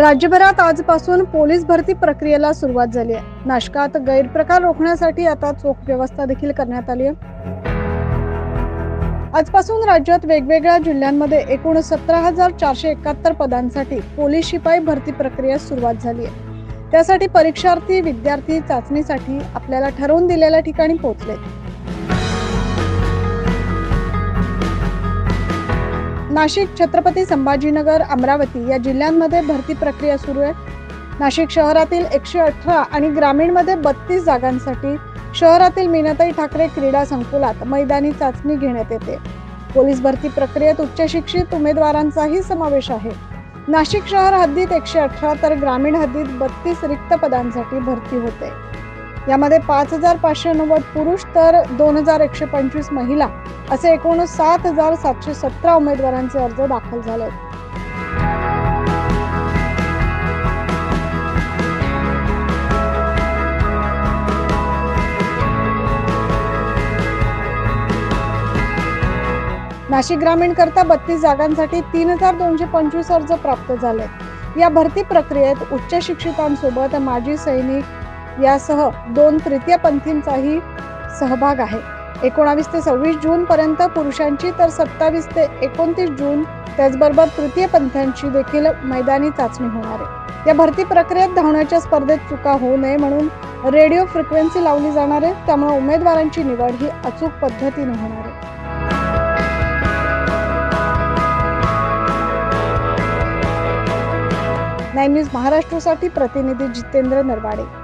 राज्यभरात आजपासून पोलीस भरती प्रक्रियेला सुरुवात झाली आहे. नाशकात गैरप्रकार रोखण्यासाठी आता चोख व्यवस्था देखील करण्यात आली आहे. आजपासून राज्यात वेगवेगळ्या जिल्ह्यांमध्ये एकूण सतरा हजार चारशे एकाहत्तर पदांसाठी पोलीस शिपाई भरती प्रक्रियेस सुरुवात झाली आहे. त्यासाठी परीक्षार्थी विद्यार्थी चाचणीसाठी आपल्याला ठरवून दिलेल्या ठिकाणी पोहोचले नाशिक छत्रपती संभाजीनगर अमरावती या जिल्ह्यांमध्ये भरती प्रक्रिया सुरू आहे. नाशिक शहरातील एकशे अठरा आणि ग्रामीणमध्ये बत्तीस जागांसाठी शहरातील मीनाताई ठाकरे क्रीडा संकुलात मैदानी चाचणी घेण्यात येते. पोलीस भरती प्रक्रियेत उच्च शिक्षित उमेदवारांचाही समावेश आहे. नाशिक शहर हद्दीत एकशे अठरा तर ग्रामीण हद्दीत बत्तीस रिक्त पदांसाठी भरती होते. यामध्ये पाच हजार पाचशे नव्वद पुरुष तर दोन हजार एकशे पंचवीस महिला असे एकूण सात हजार सातशे सतरा उमेदवारांचे अर्ज दाखल झाले आहेत. नाशिक ग्रामीण करता बत्तीस जागांसाठी तीन हजार दोनशे पंचवीस अर्ज प्राप्त झाले या भरती प्रक्रियेत उच्च शिक्षितांसोबत माजी सैनिक यासह दोन तृतीयपंथींचाही सहभाग आहे. एकोणावीस ते सव्वीस जून पर्यंत पुरुषांची तर सत्तावीस ते एकोणतीस जून त्याचबरोबर तृतीयपंथ्यांची देखील मैदानी चाचणी होणार आहे. या भरती प्रक्रियेत धावण्याच्या स्पर्धेत चुका होऊ नये म्हणून रेडिओ फ्रिक्वेन्सी लावली जाणार आहे. त्यामुळे उमेदवारांची निवड ही अचूक पद्धतीने होणार आहे. नाईन न्यूज महाराष्ट्रासाठी प्रतिनिधी जितेंद्र नरवाडे.